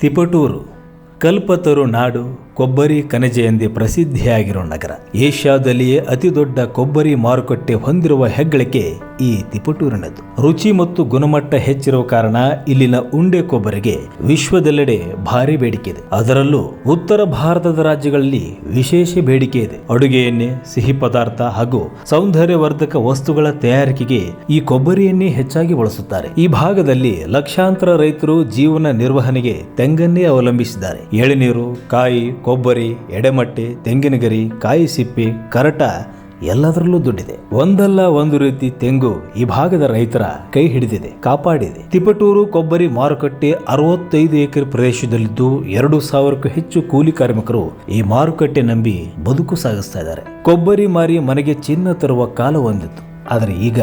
ತಿಪಟೂರು ಕಲ್ಪತರು ನಾಡು ಕೊಬ್ಬರಿ ಕಣಜೆ ಎಂದೇ ಪ್ರಸಿದ್ಧಿಯಾಗಿರೋ ನಗರ. ಏಷ್ಯಾದಲ್ಲಿಯೇ ಅತಿ ದೊಡ್ಡ ಕೊಬ್ಬರಿ ಮಾರುಕಟ್ಟೆ ಹೊಂದಿರುವ ಹೆಗ್ಗಳಿಕೆ ಈ ತಿಪಟೂರಿನದು ರುಚಿ ಮತ್ತು ಗುಣಮಟ್ಟ ಹೆಚ್ಚಿರುವ ಕಾರಣ ಇಲ್ಲಿನ ಉಂಡೆ ಕೊಬ್ಬರಿಗೆ ವಿಶ್ವದೆಲ್ಲೆಡೆ ಭಾರಿ ಬೇಡಿಕೆ ಇದೆ. ಅದರಲ್ಲೂ ಉತ್ತರ ಭಾರತದ ರಾಜ್ಯಗಳಲ್ಲಿ ವಿಶೇಷ ಬೇಡಿಕೆ ಇದೆ. ಅಡುಗೆ ಎಣ್ಣೆ, ಸಿಹಿ ಪದಾರ್ಥ ಹಾಗೂ ಸೌಂದರ್ಯವರ್ಧಕ ವಸ್ತುಗಳ ತಯಾರಿಕೆಗೆ ಈ ಕೊಬ್ಬರಿ ಹೆಚ್ಚಾಗಿ ಬಳಸುತ್ತಾರೆ. ಈ ಭಾಗದಲ್ಲಿ ಲಕ್ಷಾಂತರ ರೈತರು ಜೀವನ ನಿರ್ವಹಣೆಗೆ ತೆಂಗನ್ನೇ ಅವಲಂಬಿಸಿದ್ದಾರೆ. ಎಳೆನೀರು, ಕಾಯಿ ಕೊಬ್ಬರಿ, ಎಡೆಮಟ್ಟಿ, ತೆಂಗಿನಗರಿ, ಕಾಯಿ ಸಿಪ್ಪಿ, ಕರಟ ಎಲ್ಲದರಲ್ಲೂ ದುಡ್ಡಿದೆ. ಒಂದಲ್ಲ ಒಂದು ರೀತಿ ತೆಂಗು ಈ ಭಾಗದ ರೈತರ ಕೈ ಹಿಡಿದಿದೆ, ಕಾಪಾಡಿದೆ. ತಿಪಟೂರು ಕೊಬ್ಬರಿ ಮಾರುಕಟ್ಟೆ ಅರವತ್ತೈದು ಎಕರೆ ಪ್ರದೇಶದಲ್ಲಿದ್ದು ಎರಡು ಸಾವಿರಕ್ಕೂ ಹೆಚ್ಚು ಕೂಲಿ ಕಾರ್ಮಿಕರು ಈ ಮಾರುಕಟ್ಟೆ ನಂಬಿ ಬದುಕು ಸಾಗಿಸ್ತಾ ಇದ್ದಾರೆ. ಕೊಬ್ಬರಿ ಮಾರಿ ಮನೆಗೆ ಚಿನ್ನ ತರುವ ಕಾಲ ಹೊಂದಿತ್ತು ಆದರೆ ಈಗ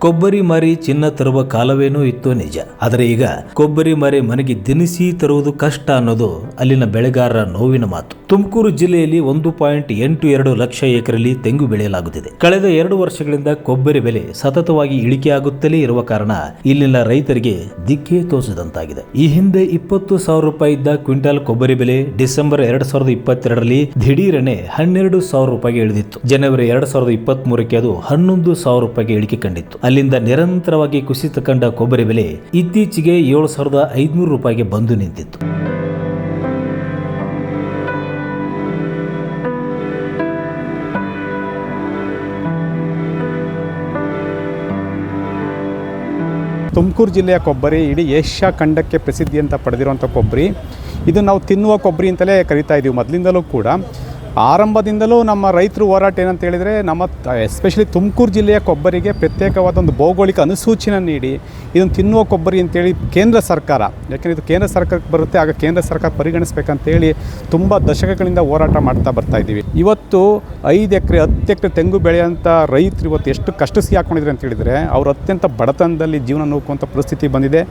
ಕೊಬ್ಬರಿ ಮರಿ ಚಿನ್ನ ತರುವ ಕಾಲವೇನೂ ಇತ್ತು ನಿಜ. ಆದರೆ ಈಗ ಕೊಬ್ಬರಿ ಮರಿ ಮನೆಗೆ ದಿನಸಿ ತರುವುದು ಕಷ್ಟ ಅನ್ನೋದು ಅಲ್ಲಿನ ಬೆಳೆಗಾರರ ನೋವಿನ ಮಾತು. ತುಮಕೂರು ಜಿಲ್ಲೆಯಲ್ಲಿ ಒಂದು ಪಾಯಿಂಟ್ ಎಂಟು ಎರಡು ಲಕ್ಷ ಎಕರೆಯಲ್ಲಿ ತೆಂಗು ಬೆಳೆಯಲಾಗುತ್ತಿದೆ. ಕಳೆದ ಎರಡು ವರ್ಷಗಳಿಂದ ಕೊಬ್ಬರಿ ಬೆಲೆ ಸತತವಾಗಿ ಇಳಿಕೆಯಾಗುತ್ತಲೇ ಇರುವ ಕಾರಣ ಇಲ್ಲಿನ ರೈತರಿಗೆ ದಿಕ್ಕೇ ತೋಚದಂತಾಗಿದೆ ಈ ಹಿಂದೆ ಇಪ್ಪತ್ತು ಸಾವಿರ ರೂಪಾಯಿ ಇದ್ದ ಕ್ವಿಂಟಾಲ್ ಕೊಬ್ಬರಿ ಬೆಲೆ ಡಿಸೆಂಬರ್ ಎರಡ್ ಸಾವಿರದ ಇಪ್ಪತ್ತೆರಡರಲ್ಲಿ ದಿಢೀರನೆ ಹನ್ನೆರಡು ಸಾವಿರ ರೂಪಾಯಿಗೆ ಇಳಿದಿತ್ತು. ಜನವರಿ ಎರಡ್ ಸಾವಿರದ ಇಪ್ಪತ್ತ್ ಮೂರಕ್ಕೆ ಅದು ಹನ್ನೊಂದು ಸಾವಿರ ರೂಪಾಯಿಗೆ ಇಳಿಕೆ ಕಂಡಿತ್ತು. ಅಲ್ಲಿಂದ ನಿರಂತರವಾಗಿ ಕುಸಿತ ಕಂಡ ಕೊಬ್ಬರಿ ಬೆಲೆ ಇತ್ತೀಚೆಗೆ ಏಳು ಸಾವಿರದ ಐದುನೂರು ರೂಪಾಯಿಗೆ ಬಂದು ನಿಂತಿತ್ತು. ತುಮಕೂರು ಜಿಲ್ಲೆಯ ಕೊಬ್ಬರಿ ಇಡೀ ಏಷ್ಯಾ ಖಂಡಕ್ಕೆ ಪ್ರಸಿದ್ಧಿ ಅಂತ ಪಡೆದಿರುವಂಥ ಕೊಬ್ಬರಿ. ಇದು ನಾವು ತಿನ್ನುವ ಕೊಬ್ಬರಿ ಅಂತಲೇ ಕರಿತಾ ಇದ್ದೀವಿ ಮೊದಲಿಂದಲೂ ಕೂಡ. ಆರಂಭದಿಂದಲೂ ನಮ್ಮ ರೈತರು ಹೋರಾಟ ಏನಂತ ಹೇಳಿದರೆ, ನಮ್ಮ ಎಸ್ಪೆಷಲಿ ತುಮಕೂರು ಜಿಲ್ಲೆಯ ಕೊಬ್ಬರಿಗೆ ಪ್ರತ್ಯೇಕವಾದ ಒಂದು ಭೌಗೋಳಿಕ ಅನುಸೂಚನೆ ನೀಡಿ ಇದನ್ನು ತಿನ್ನುವ ಕೊಬ್ಬರಿ ಅಂತೇಳಿ ಕೇಂದ್ರ ಸರ್ಕಾರ. ಯಾಕೆಂದರೆ ಇದು ಕೇಂದ್ರ ಸರ್ಕಾರಕ್ಕೆ ಬರುತ್ತೆ, ಆಗ ಕೇಂದ್ರ ಸರ್ಕಾರ ಪರಿಗಣಿಸ್ಬೇಕಂತೇಳಿ ತುಂಬ ದಶಕಗಳಿಂದ ಹೋರಾಟ ಮಾಡ್ತಾ ಬರ್ತಾ ಇದ್ದೀವಿ. ಇವತ್ತು ಐದು ಎಕರೆ, ಹತ್ತು ಎಕರೆ ತೆಂಗು ಬೆಳೆಯೋಂಥ ರೈತರು ಇವತ್ತು ಎಷ್ಟು ಕಷ್ಟ ಸಿಹಾಕೊಂಡಿದ್ರು ಅಂತ ಹೇಳಿದರೆ, ಅವರು ಅತ್ಯಂತ ಬಡತನದಲ್ಲಿ ಜೀವನ ನೋಡುವಂಥ ಪರಿಸ್ಥಿತಿ ಬಂದಿದೆ.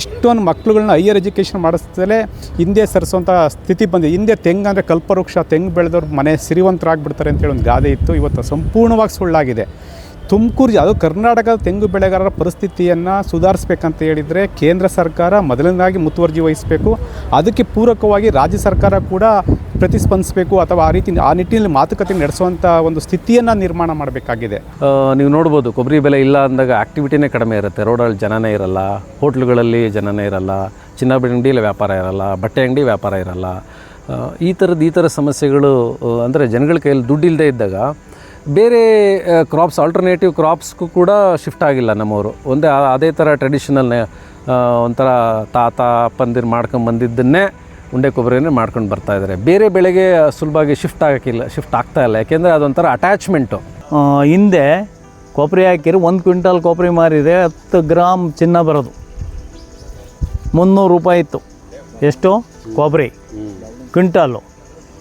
ಎಷ್ಟೊಂದು ಮಕ್ಕಳುಗಳನ್ನ ಹೈಯರ್ ಎಜುಕೇಷನ್ ಮಾಡಿಸ್ತಲೇ ಹಿಂದೆ ಸರಿಸುವಂಥ ಸ್ಥಿತಿ ಬಂದಿದೆ. ಹಿಂದೆ ತೆಂಗು ಅಂದರೆ ಕಲ್ಪವೃಕ್ಷ, ತೆಂಗು ಬೆಳೆದವ್ರು ಮನೆ ಸಿರಿವಂತರಾಗ್ಬಿಡ್ತಾರೆ ಅಂತೇಳಿ ಒಂದು ಗಾದೆ ಇತ್ತು. ಇವತ್ತು ಸಂಪೂರ್ಣವಾಗಿ ಸುಳ್ಳಾಗಿದೆ. ತುಮಕೂರು ಅದು ಕರ್ನಾಟಕದ ತೆಂಗು ಬೆಳೆಗಾರರ ಪರಿಸ್ಥಿತಿಯನ್ನು ಸುಧಾರಿಸ್ಬೇಕಂತ ಹೇಳಿದರೆ ಕೇಂದ್ರ ಸರ್ಕಾರ ಮೊದಲನೇದಾಗಿ ಮುತುವರ್ಜಿ ವಹಿಸಬೇಕು. ಅದಕ್ಕೆ ಪೂರಕವಾಗಿ ರಾಜ್ಯ ಸರ್ಕಾರ ಕೂಡ ಪ್ರತಿಸ್ಪಂದಿಸಬೇಕು ಅಥವಾ ಆ ರೀತಿ, ಆ ನಿಟ್ಟಿನಲ್ಲಿ ಮಾತುಕತೆ ನಡೆಸುವಂಥ ಒಂದು ಸ್ಥಿತಿಯನ್ನು ನಿರ್ಮಾಣ ಮಾಡಬೇಕಾಗಿದೆ. ನೀವು ನೋಡ್ಬೋದು, ಕೊಬ್ಬರಿ ಬೆಲೆ ಇಲ್ಲ ಅಂದಾಗ ಆ್ಯಕ್ಟಿವಿಟಿನೇ ಕಡಿಮೆ ಇರುತ್ತೆ. ರೋಡಲ್ಲಿ ಜನನೇ ಇರಲ್ಲ, ಹೋಟ್ಲುಗಳಲ್ಲಿ ಜನನೇ ಇರಲ್ಲ ಚಿನ್ನ ವ್ಯಾಪಾರ ಇರಲ್ಲ, ಬಟ್ಟೆ ಅಂಗಡಿ ವ್ಯಾಪಾರ ಇರಲ್ಲ. ಈ ಥರದ ಈ ಥರ ಸಮಸ್ಯೆಗಳು ಅಂದರೆ ಜನಗಳ ಕೈಯಲ್ಲಿ ದುಡ್ಡು ಇಲ್ಲದೆ ಇದ್ದಾಗ ಬೇರೆ ಕ್ರಾಪ್ಸ್ ಆಲ್ಟರ್ನೇಟಿವ್ ಕ್ರಾಪ್ಸ್ಗೂ ಕೂಡ ಶಿಫ್ಟ್ ಆಗಿಲ್ಲ ನಮ್ಮವರು. ಒಂದೇ ಅದೇ ಥರ ಟ್ರೆಡಿಷನಲ್ ಒಂಥರ ತಾತ, ಅಪ್ಪಂದಿರು ಮಾಡ್ಕೊಂಡು ಬಂದಿದ್ದನ್ನೇ ಉಂಡೆ ಕೊಬ್ಬರಿನೇ ಮಾಡ್ಕೊಂಡು ಬರ್ತಾ ಇದ್ದಾರೆ ಬೇರೆ ಬೆಳೆಗೆ ಸುಲಭವಾಗಿ ಶಿಫ್ಟ್ ಆಗೋಕ್ಕಿಲ್ಲ ಶಿಫ್ಟ್ ಆಗ್ತಾ ಇಲ್ಲ. ಯಾಕೆಂದರೆ ಅದೊಂಥರ ಅಟ್ಯಾಚ್ಮೆಂಟು ಹಿಂದೆ ಕೊಬ್ಬರಿ ಹಾಕಿರಿ ಒಂದು ಕ್ವಿಂಟಲ್ ಕೊಬ್ಬರಿ ಮಾರಿದರೆ ಹತ್ತು ಗ್ರಾಮ್ ಚಿನ್ನ ಬರೋದು. ಮುನ್ನೂರು ರೂಪಾಯಿ ಇತ್ತು. ಎಷ್ಟು? ಕೊಬ್ಬರಿ. ಕ್ವಿಂಟಾಲು.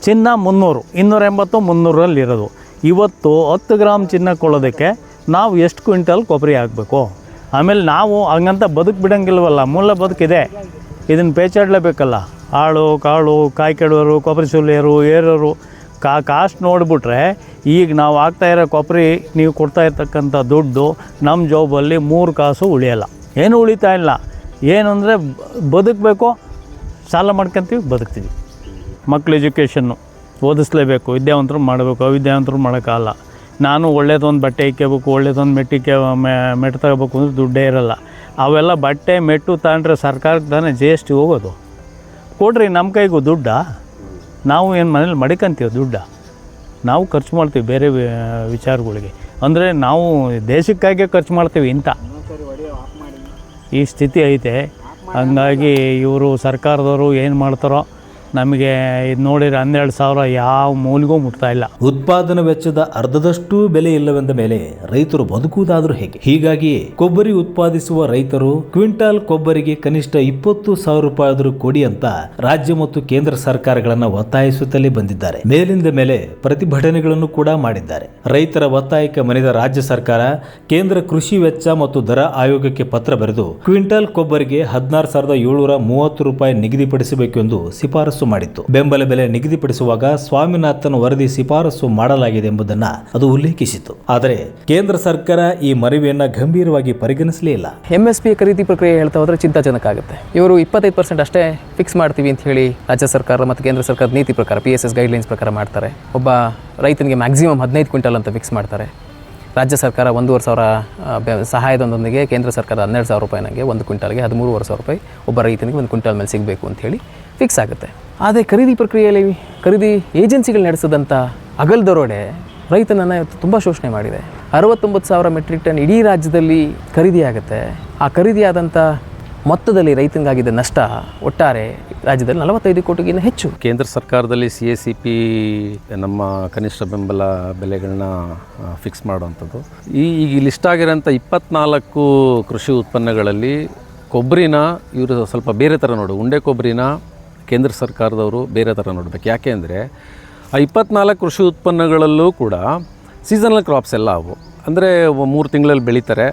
ಚಿನ್ನ ಮುನ್ನೂರು, ಇನ್ನೂರ ಎಂಬತ್ತು ಮುನ್ನೂರಲ್ಲಿ ಇರೋದು. ಇವತ್ತು ಹತ್ತು ಗ್ರಾಮ್ ಚಿನ್ನ ಕೊಳ್ಳೋದಕ್ಕೆ ನಾವು ಎಷ್ಟು ಕ್ವಿಂಟಲ್ ಕೊಬ್ಬರಿ ಹಾಕಬೇಕು? ಆಮೇಲೆ ನಾವು ಹಂಗಂತ ಬದುಕು ಬಿಡೋಂಗಿಲ್ವಲ್ಲ ಮೂಲ ಬದುಕಿದೆ. ಇದನ್ನು ಪೇಚಾಡಲೇಬೇಕಲ್ಲ. ಆಳು ಕಾಳು ಕಾಯಿ ಕೆಡೋರು ಕೊಬ್ಬರಿ ಸುಲಿಯೋರು, ಏರೋರು, ಕಾ, ಕಾಸ್ಟ್ ನೋಡಿಬಿಟ್ರೆ ಈಗ ನಾವು ಹಾಕ್ತಾ ಇರೋ ಕೊಬ್ಬರಿ ನೀವು ಕೊಡ್ತಾ ಇರ್ತಕ್ಕಂಥ ದುಡ್ಡು ನಮ್ಮ ಜಾಬಲ್ಲಿ ಮೂರು ಕಾಸು ಉಳಿಯೋಲ್ಲ. ಏನು ಉಳಿತಾ ಇಲ್ಲ. ಏನು ಅಂದರೆ ಬದುಕಬೇಕು, ಸಾಲ ಮಾಡ್ಕೊಂತೀವಿ, ಬದುಕ್ತೀವಿ. ಮಕ್ಳು ಎಜುಕೇಷನ್ನು ಓದಿಸ್ಲೇಬೇಕು, ವಿದ್ಯಾವಂತರು ಮಾಡಬೇಕು, ಅವಿದ್ಯಾವಂತರು ಮಾಡೋಕ್ಕಾಗಲ್ಲ. ನಾನು ಒಳ್ಳೇದೊಂದು ಬಟ್ಟೆ ಇಕ್ಕೋಬೇಕು ಒಳ್ಳೇದೊಂದು ಮೆಟ್ಟಿಕೆ ಮೆಟ್ಟು ತಗೋಬೇಕು ಅಂದರೆ ದುಡ್ಡೇ ಇರಲ್ಲ. ಅವೆಲ್ಲ ಬಟ್ಟೆ, ಮೆಟ್ಟು ತಗೊಂಡ್ರೆ ಸರ್ಕಾರಕ್ಕೆ ತಾನೇ ಜಿ ಎಸ್ ಟಿ ಹೋಗೋದು. ಕೊಡ್ರಿ, ನಮ್ಮ ಕೈಗೂ ದುಡ್ಡ. ನಾವು ಏನು ಮನೇಲಿ ಮಡಿಕಂತೀವಿ ದುಡ್ಡ. ನಾವು ಖರ್ಚು ಮಾಡ್ತೀವಿ ಬೇರೆ ವಿಚಾರಗಳಿಗೆ. ಅಂದರೆ ನಾವು ದೇಶಕ್ಕಾಗೆ ಖರ್ಚು ಮಾಡ್ತೀವಿ ಇಂಥ. ಈ ಸ್ಥಿತಿ ಐತೆ. ಹಂಗಾಗಿ ಇವರು ಸರ್ಕಾರದವರು ಏನು ಮಾಡ್ತಾರೋ ನಮಗೆ ಇದು ನೋಡಿದ್ರೆ ಹನ್ನೆರಡು ಸಾವಿರ ಯಾವ ಮೂಲಿಗೂ ಮುಟ್ತಾ ಇಲ್ಲ. ಉತ್ಪಾದನಾ ವೆಚ್ಚದ ಅರ್ಧದಷ್ಟು ಬೆಲೆ ಇಲ್ಲವೆಂದ ಮೇಲೆ ರೈತರು ಬದುಕುವುದಾದ್ರೂ ಹೇಗೆ? ಹೀಗಾಗಿ ಕೊಬ್ಬರಿ ಉತ್ಪಾದಿಸುವ ರೈತರು ಕ್ವಿಂಟಾಲ್ ಕೊಬ್ಬರಿಗೆ ಕನಿಷ್ಠ ಇಪ್ಪತ್ತು ಸಾವಿರ ರೂಪಾಯಿ ಆದರೂ ಕೊಡಿ ಅಂತ ರಾಜ್ಯ ಮತ್ತು ಕೇಂದ್ರ ಸರ್ಕಾರಗಳನ್ನ ಒತ್ತಾಯಿಸುತ್ತಲೇ ಬಂದಿದ್ದಾರೆ. ಮೇಲಿಂದ ಮೇಲೆ ಪ್ರತಿಭಟನೆಗಳನ್ನು ಕೂಡ ಮಾಡಿದ್ದಾರೆ. ರೈತರ ಒತ್ತಾಯಕ್ಕೆ ಮನೆದ ರಾಜ್ಯ ಸರ್ಕಾರ ಕೇಂದ್ರ ಕೃಷಿ ವೆಚ್ಚ ಮತ್ತು ದರ ಆಯೋಗಕ್ಕೆ ಪತ್ರ ಬರೆದು ಕ್ವಿಂಟಾಲ್ ಕೊಬ್ಬರಿಗೆ ಹದಿನಾರು ಸಾವಿರದ ಏಳುನೂರ ಮೂವತ್ತು ರೂಪಾಯಿ ನಿಗದಿಪಡಿಸಬೇಕೆಂದು ಶಿಫಾರಸು ಮಾಡಿತ್ತು. ಬೆಂಬಲ ಬೆಲೆ ನಿಗದಿಪಡಿಸುವಾಗ ಸ್ವಾಮಿನಾಥನ್ ವರದಿ ಶಿಫಾರಸು ಮಾಡಲಾಗಿದೆ ಎಂಬುದನ್ನು ಅದು ಉಲ್ಲೇಖಿಸಿತು ಆದರೆ ಕೇಂದ್ರ ಸರ್ಕಾರ ಈ ಮನವಿಯನ್ನು ಗಂಭೀರವಾಗಿ ಪರಿಗಣಿಸಲೇ ಇಲ್ಲ. ಎಂಎಸ್ಪಿ ಖರೀದಿ ಪ್ರಕ್ರಿಯೆ ಹೇಳ್ತಾ ಹೋದ್ರೆ ಚಿಂತಾಜನಕ ಆಗುತ್ತೆ. ಇವರು ಇಪ್ಪತ್ತೈದು ಪರ್ಸೆಂಟ್ ಅಷ್ಟೇ ಫಿಕ್ಸ್ ಮಾಡ್ತೀವಿ ಅಂತ ಹೇಳಿ ರಾಜ್ಯ ಸರ್ಕಾರ ಮತ್ತು ಕೇಂದ್ರ ಸರ್ಕಾರದ ನೀತಿ ಪ್ರಕಾರ ಪಿ ಎಸ್ ಎಸ್ ಗೈಡ್ಲೈನ್ಸ್ ಪ್ರಕಾರ ಮಾಡ್ತಾರೆ. ಒಬ್ಬ ರೈತನಿಗೆ ಮ್ಯಾಕ್ಸಿಮಮ್ ಹದಿನೈದು ಕ್ವಿಂಟಲ್ ಅಂತ ಫಿಕ್ಸ್ ಮಾಡ್ತಾರೆ. ರಾಜ್ಯ ಸರ್ಕಾರ ಒಂದೂವರೆ ಸಾವಿರ ಸಹಾಯದೊಂದಿಗೆ ಕೇಂದ್ರ ಸರ್ಕಾರ ಹನ್ನೆರಡು ಸಾವಿರ ರೂಪಾಯಿ ನನಗೆ, ಒಂದು ಕ್ವಿಂಟಲ್ಗೆ ಹದಿಮೂರುವರೆ ಸಾವಿರ ರೂಪಾಯಿ ಒಬ್ಬ ರೈತನಿಗೆ ಒಂದು ಕ್ವಿಂಟಲ್ ಮೇಲೆ ಸಿಗಬೇಕು ಅಂತ ಹೇಳಿ ಫಿಕ್ಸ್ ಆಗುತ್ತೆ. ಆದರೆ ಖರೀದಿ ಪ್ರಕ್ರಿಯೆಯಲ್ಲಿ, ಖರೀದಿ ಏಜೆನ್ಸಿಗಳು ನಡೆಸಿದಂಥ ಅಗಲ್ ದರೋಡೆ ರೈತನನ್ನು ತುಂಬ ಶೋಷಣೆ ಮಾಡಿದೆ. ಅರವತ್ತೊಂಬತ್ತು ಸಾವಿರ ಮೆಟ್ರಿಕ್ ಟನ್ ಇಡೀ ರಾಜ್ಯದಲ್ಲಿ ಖರೀದಿಯಾಗುತ್ತೆ ಆ ಖರೀದಿಯಾದಂಥ ಮೊತ್ತದಲ್ಲಿ ರೈತನಿಗಾಗಿದ್ದ ನಷ್ಟ ಒಟ್ಟಾರೆ ರಾಜ್ಯದಲ್ಲಿ ನಲವತ್ತೈದು ಕೋಟಿಗಿಂತ ಹೆಚ್ಚು. ಕೇಂದ್ರ ಸರ್ಕಾರದಲ್ಲಿ ಸಿ ಎ ಸಿ ಪಿ ನಮ್ಮ ಕನಿಷ್ಠ ಬೆಂಬಲ ಬೆಲೆಗಳನ್ನ ಫಿಕ್ಸ್ ಮಾಡುವಂಥದ್ದು. ಈ ಈಗ ಲಿಸ್ಟ್ ಆಗಿರೋಂಥ ಇಪ್ಪತ್ನಾಲ್ಕು ಕೃಷಿ ಉತ್ಪನ್ನಗಳಲ್ಲಿ ಕೊಬ್ಬರಿನ ಇವರು ಸ್ವಲ್ಪ ಬೇರೆ ಥರ ನೋಡು. ಉಂಡೆ ಕೊಬ್ಬರಿನ ಕೇಂದ್ರ ಸರ್ಕಾರದವರು ಬೇರೆ ಥರ ನೋಡಬೇಕು. ಯಾಕೆ ಅಂದರೆ, ಆ ಇಪ್ಪತ್ನಾಲ್ಕು ಕೃಷಿ ಉತ್ಪನ್ನಗಳಲ್ಲೂ ಕೂಡ ಸೀಸನಲ್ ಕ್ರಾಪ್ಸ್ ಎಲ್ಲ ಅವು. ಅಂದರೆ ಮೂರು ತಿಂಗಳಲ್ಲಿ ಬೆಳೀತಾರೆ.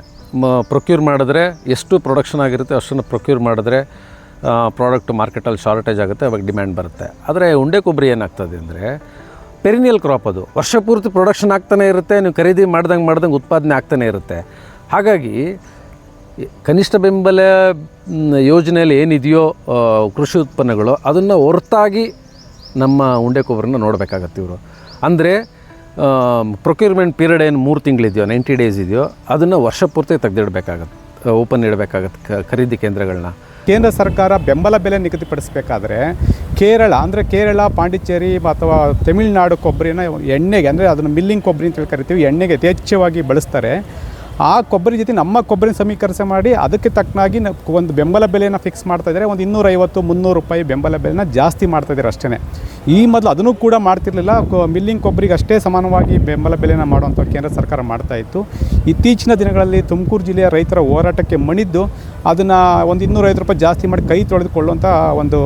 ಪ್ರೊಕ್ಯೂರ್ ಮಾಡಿದ್ರೆ ಎಷ್ಟು ಪ್ರೊಡಕ್ಷನ್ ಆಗಿರುತ್ತೆ ಅಷ್ಟನ್ನು ಪ್ರೊಕ್ಯೂರ್ ಮಾಡಿದ್ರೆ ಪ್ರಾಡಕ್ಟ್ ಮಾರ್ಕೆಟಲ್ಲಿ ಶಾರ್ಟೇಜ್ ಆಗುತ್ತೆ ಅವಾಗ ಡಿಮ್ಯಾಂಡ್ ಬರುತ್ತೆ. ಆದರೆ ಉಂಡೆ ಕೊಬ್ಬರಿ ಏನಾಗ್ತದೆ ಅಂದರೆ ಪೆರಿನಿಯಲ್ ಕ್ರಾಪ್ ಅದು. ವರ್ಷ ಪೂರ್ತಿ ಪ್ರೊಡಕ್ಷನ್ ಆಗ್ತಾನೆ ಇರುತ್ತೆ, ನೀವು ಖರೀದಿ ಮಾಡ್ದಂಗೆ ಮಾಡ್ದಂಗೆ ಉತ್ಪಾದನೆ ಆಗ್ತಾನೆ ಇರುತ್ತೆ. ಹಾಗಾಗಿ ಕನಿಷ್ಠ ಬೆಂಬಲ ಯೋಜನೆಯಲ್ಲಿ ಏನಿದೆಯೋ ಕೃಷಿ ಉತ್ಪನ್ನಗಳು, ಅದನ್ನು ಹೊರತಾಗಿ ನಮ್ಮ ಉಂಡೆ ಕೊಬ್ಬರನ್ನ ನೋಡಬೇಕಾಗತ್ತೆ ಇವರು. ಅಂದರೆ ಪ್ರೊಕ್ಯೂರ್ಮೆಂಟ್ ಪೀರಿಯಡ್ ಏನು ಮೂರು ತಿಂಗಳಿದೆಯೋ ನೈಂಟಿ ಡೇಸ್ ಇದೆಯೋ, ಅದನ್ನು ವರ್ಷ ಪೂರ್ತಿ ತೆಗೆದಿಡಬೇಕಾಗತ್ತೆ ಓಪನ್ ಇಡಬೇಕಾಗತ್ತೆ ಖರೀದಿ ಕೇಂದ್ರಗಳನ್ನ. ಕೇಂದ್ರ ಸರ್ಕಾರ ಬೆಂಬಲ ಬೆಲೆ ನಿಗದಿಪಡಿಸಬೇಕಾದ್ರೆ ಕೇರಳ, ಅಂದರೆ ಕೇರಳ, ಪಾಂಡಿಚೇರಿ ಅಥವಾ ತಮಿಳುನಾಡು ಕೊಬ್ಬರಿನ ಎಣ್ಣೆಗೆ, ಅಂದರೆ ಅದನ್ನು ಮಿಲ್ಲಿಂಗ್ ಕೊಬ್ಬರಿ ಅಂತ ಹೇಳಿ ಕರಿತೀವಿ, ಎಣ್ಣೆಗೆ ಯಥೇಚ್ಛವಾಗಿ ಬಳಸ್ತಾರೆ. ಆ ಕೊಬ್ಬರಿ ಜೊತೆ ನಮ್ಮ ಕೊಬ್ಬರಿನ ಸಮೀಕರಿಸ ಮಾಡಿ ಅದಕ್ಕೆ ತಕ್ಕನಾಗಿ ಒಂದು ಬೆಂಬಲ ಬೆಲೆಯನ್ನು ಫಿಕ್ಸ್ ಮಾಡ್ತಾ ಇದ್ದಾರೆ. ಒಂದು ಇನ್ನೂರೈವತ್ತು, ಮುನ್ನೂರು ರೂಪಾಯಿ ಬೆಂಬಲ ಬೆಲೆನ ಜಾಸ್ತಿ ಮಾಡ್ತಾ ಇದ್ದಾರೆ ಅಷ್ಟೇ ಈ ಮೊದಲು ಅದನ್ನು ಕೂಡ ಮಾಡ್ತಿರ್ಲಿಲ್ಲ. ಮಿಲ್ಲಿಂಗ್ ಕೊಬ್ಬರಿಗೆ ಅಷ್ಟೇ ಸಮಾನವಾಗಿ ಬೆಂಬಲ ಬೆಲೆನ ಮಾಡುವಂಥ ಕೇಂದ್ರ ಸರ್ಕಾರ ಮಾಡ್ತಾ ಇತ್ತು. ಇತ್ತೀಚಿನ ದಿನಗಳಲ್ಲಿ ತುಮಕೂರು ಜಿಲ್ಲೆಯ ರೈತರ ಹೋರಾಟಕ್ಕೆ ಮಣಿದ್ದು ಅದನ್ನು ಒಂದು ಇನ್ನೂರೈವತ್ತು ರೂಪಾಯಿ ಜಾಸ್ತಿ ಮಾಡಿ ಕೈ ತೊಳೆದುಕೊಳ್ಳುವಂಥ ಒಂದು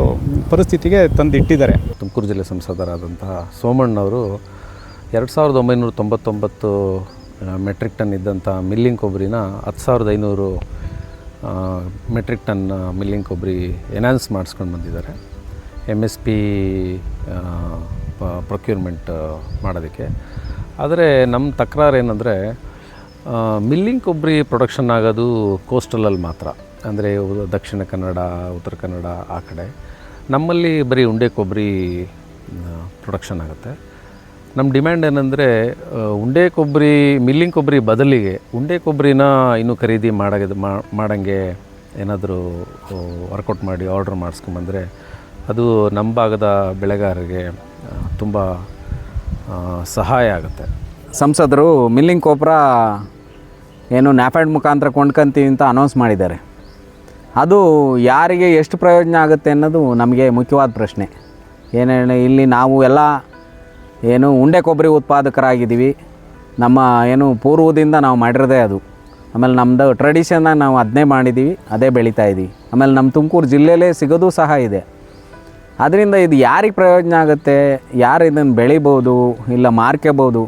ಪರಿಸ್ಥಿತಿಗೆ ತಂದಿಟ್ಟಿದ್ದಾರೆ. ತುಮಕೂರು ಜಿಲ್ಲೆ ಸಂಸದರಾದಂತಹ ಸೋಮಣ್ಣವರು ಎರಡು ಸಾವಿರದ ಒಂಬೈನೂರ ತೊಂಬತ್ತೊಂಬತ್ತು ಮೆಟ್ರಿಕ್ ಟನ್ ಇದ್ದಂಥ ಮಿಲ್ಲಿಂಗ್ ಕೊಬ್ಬರಿನ ಹತ್ತು ಸಾವಿರದ ಐನೂರು ಮೆಟ್ರಿಕ್ ಟನ್ ಮಿಲ್ಲಿಂಗ್ ಕೊಬ್ಬರಿ ಎನ್ಹಾನ್ಸ್ ಮಾಡಿಸ್ಕೊಂಡು ಬಂದಿದ್ದಾರೆ. ಎಂ ಎಸ್ ಪಿ ಪ್ರೊಕ್ಯೂರ್ಮೆಂಟ್ ಮಾಡೋದಕ್ಕೆ. ಆದರೆ ನಮ್ಮ ತಕರಾರು ಏನಂದರೆ ಮಿಲ್ಲಿಂಗ್ ಕೊಬ್ಬರಿ ಪ್ರೊಡಕ್ಷನ್ ಆಗೋದು ಕೋಸ್ಟಲಲ್ಲಿ ಮಾತ್ರ. ಅಂದರೆ ದಕ್ಷಿಣ ಕನ್ನಡ, ಉತ್ತರ ಕನ್ನಡ ಆ ಕಡೆ. ನಮ್ಮಲ್ಲಿ ಬರೀ ಉಂಡೆ ಕೊಬ್ಬರಿ ಪ್ರೊಡಕ್ಷನ್ ಆಗುತ್ತೆ. ನಮ್ಮ ಡಿಮ್ಯಾಂಡ್ ಏನಂದರೆ ಉಂಡೆ ಕೊಬ್ಬರಿ, ಮಿಲ್ಲಿಂಗ್ ಕೊಬ್ಬರಿ ಬದಲಿಗೆ ಉಂಡೆ ಕೊಬ್ಬರಿನ ಇನ್ನೂ ಖರೀದಿ ಮಾಡಾಗ ಮಾಡೋಂಗೆ ಏನಾದರೂ ವರ್ಕೌಟ್ ಮಾಡಿ ಆರ್ಡ್ರ್ ಮಾಡಿಸ್ಕೊಂಬಂದರೆ ಅದು ನಮ್ಮ ಭಾಗದ ಬೆಳೆಗಾರರಿಗೆ ತುಂಬ ಸಹಾಯ ಆಗುತ್ತೆ. ಸಂಸದರು, ಮಿಲ್ಲಿಂಗ್ ಕೊಬ್ಬರ ಏನು ನ್ಯಾಫೆಡ್ ಮುಖಾಂತರ ಕೊಂಡ್ಕಂತೀವಿ ಅಂತ ಅನೌನ್ಸ್ ಮಾಡಿದ್ದಾರೆ. ಅದು ಯಾರಿಗೆ ಎಷ್ಟು ಪ್ರಯೋಜನ ಆಗುತ್ತೆ ಅನ್ನೋದು ನಮಗೆ ಮುಖ್ಯವಾದ ಪ್ರಶ್ನೆ. ಏನೇನು, ಇಲ್ಲಿ ನಾವು ಎಲ್ಲ ಏನು ಉಂಡೆ ಕೊಬ್ಬರಿ ಉತ್ಪಾದಕರಾಗಿದ್ದೀವಿ. ನಮ್ಮ ಏನು ಪೂರ್ವದಿಂದ ನಾವು ಮಾಡಿರೋದೇ ಅದು. ಆಮೇಲೆ ನಮ್ಮದು ಟ್ರೆಡಿಷನ್ನ ನಾವು ಅದನ್ನೇ ಮಾಡಿದ್ದೀವಿ, ಅದೇ ಬೆಳೀತಾ ಇದ್ದೀವಿ ಆಮೇಲೆ ನಮ್ಮ ತುಮಕೂರು ಜಿಲ್ಲೆಯಲ್ಲೇ ಸಿಗೋದು ಸಹ ಇದೆ. ಅದರಿಂದ ಇದು ಯಾರಿಗೆ ಪ್ರಯೋಜನ ಆಗುತ್ತೆ, ಯಾರು ಇದನ್ನು ಬೆಳಿಬೋದು, ಇಲ್ಲ ಮಾರ್ಕೋಬೋದು,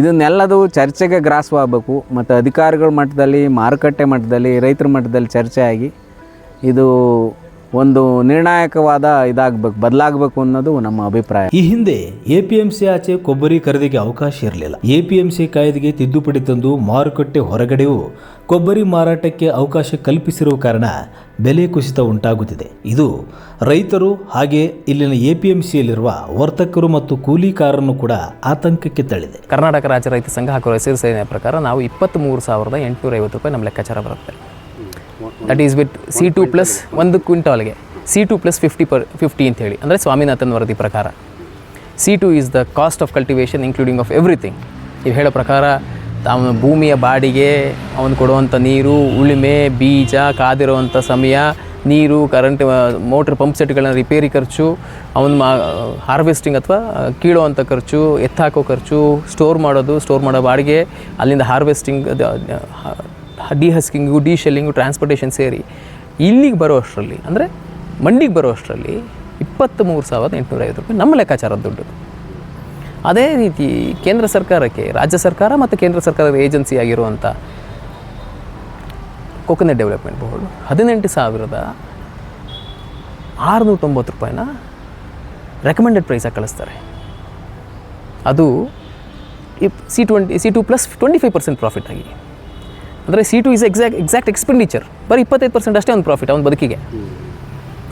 ಇದನ್ನೆಲ್ಲದು ಚರ್ಚೆಗೆ ಗ್ರಾಸವಾಗಬೇಕು ಮತ್ತು ಅಧಿಕಾರಿಗಳ ಮಟ್ಟದಲ್ಲಿ, ಮಾರುಕಟ್ಟೆ ಮಟ್ಟದಲ್ಲಿ, ರೈತರ ಮಟ್ಟದಲ್ಲಿ ಚರ್ಚೆ ಇದು ಒಂದು ನಿರ್ಣಾಯಕವಾದ ಇದಾಗಬೇಕು ಬದಲಾಗಬೇಕು ಅನ್ನೋದು ನಮ್ಮ ಅಭಿಪ್ರಾಯ. ಈ ಹಿಂದೆ ಎಪಿಎಂಸಿ ಆಚೆ ಕೊಬ್ಬರಿ ಖರೀದಿಗೆ ಅವಕಾಶ ಇರಲಿಲ್ಲ. ಎಪಿಎಂಸಿ ಕಾಯ್ದೆಗೆ ತಿದ್ದುಪಡಿ ತಂದು ಮಾರುಕಟ್ಟೆ ಹೊರಗಡೆಯೂ ಕೊಬ್ಬರಿ ಮಾರಾಟಕ್ಕೆ ಅವಕಾಶ ಕಲ್ಪಿಸಿರುವ ಕಾರಣ ಬೆಲೆ ಕುಸಿತ ಉಂಟಾಗುತ್ತಿದೆ. ಇದು ರೈತರು ಹಾಗೆ ಇಲ್ಲಿನ ಎಪಿಎಂಸಿಯಲ್ಲಿರುವ ವರ್ತಕರು ಮತ್ತು ಕೂಲಿಕಾರರನ್ನು ಕೂಡ ಆತಂಕಕ್ಕೆ ತಳ್ಳಿದೆ. ಕರ್ನಾಟಕ ರಾಜ್ಯ ರೈತ ಸಂಘ ಹಾಗೂ ಹೆಸರು ಸೇನೆಯ ಪ್ರಕಾರ ನಾವು ಇಪ್ಪತ್ತ್ಮೂರು ಸಾವಿರದ ಎಂಟುನೂರ ಐವತ್ತು ರೂಪಾಯಿ ನಮ್ಮ ಲೆಕ್ಕಾಚಾರ ಬರುತ್ತೆ. That is with C two plus ಒಂದು ಕ್ವಿಂಟಾಲ್ಗೆ C two plus fifty per fifty ಅಂತ ಹೇಳಿ ಅಂದರೆ ಸ್ವಾಮಿನಾಥನ್ ವರದಿ ಪ್ರಕಾರ. C two is the cost of cultivation including of everything ಇವು ಹೇಳೋ ಪ್ರಕಾರ ಅವನ ಭೂಮಿಯ ಬಾಡಿಗೆ, ಅವನು ಕೊಡುವಂಥ ನೀರು, ಉಳುಮೆ, ಬೀಜ ಕಾದಿರುವಂಥ ಸಮಯ, ನೀರು ಕರೆಂಟ್ ಮೋಟ್ರ್ ಪಂಪ್ ಸೆಟ್ಗಳನ್ನ ರಿಪೇರಿ ಖರ್ಚು, ಅವನ ಮಾ ಹಾರ್ವೆಸ್ಟಿಂಗ್ ಅಥವಾ ಕೀಳೋ ಅಂಥ ಖರ್ಚು, ಎತ್ತಾಕೋ ಖರ್ಚು ಸ್ಟೋರ್ ಮಾಡೋದು ಸ್ಟೋರ್ ಮಾಡೋ ಬಾಡಿಗೆ, ಅಲ್ಲಿಂದ harvesting dehusking deshelling transportation ಸೇರಿ ಇಲ್ಲಿಗೆ ಬರೋ ಅಷ್ಟರಲ್ಲಿ, ಅಂದರೆ ಮಂಡಿಗೆ ಬರೋ ಅಷ್ಟರಲ್ಲಿ ಇಪ್ಪತ್ತ್ಮೂರು ಸಾವಿರದ ಎಂಟುನೂರ ಐವತ್ತು ರೂಪಾಯಿ ನಮ್ಮ ಲೆಕ್ಕಾಚಾರದ ದುಡ್ಡು. ಅದೇ ರೀತಿ ಕೇಂದ್ರ ಸರ್ಕಾರಕ್ಕೆ, ರಾಜ್ಯ ಸರ್ಕಾರ ಮತ್ತು ಕೇಂದ್ರ ಸರ್ಕಾರದ ಏಜೆನ್ಸಿ ಆಗಿರುವಂಥ ಕೊಕೊನೆಟ್ ಡೆವಲಪ್ಮೆಂಟ್ ಬೋರ್ಡ್ ಹದಿನೆಂಟು ಸಾವಿರದ ಆರುನೂರ ತೊಂಬತ್ತು ರೂಪಾಯಿನ ರೆಕಮೆಂಡೆಡ್ ಪ್ರೈಸಾಗಿ ಕಳಿಸ್ತಾರೆ. ಅದು C twenty C two plus twenty five percent profit ಆಗಿ. ಅಂದರೆ C two is exact exact expenditure ಬರೀ ಇಪ್ಪತ್ತೈದು ಪರ್ಸೆಂಟ್ ಅಷ್ಟೇ ಒಂದು ಪ್ರಾಫಿಟ್ ಅವನ ಬದುಕಿಗೆ.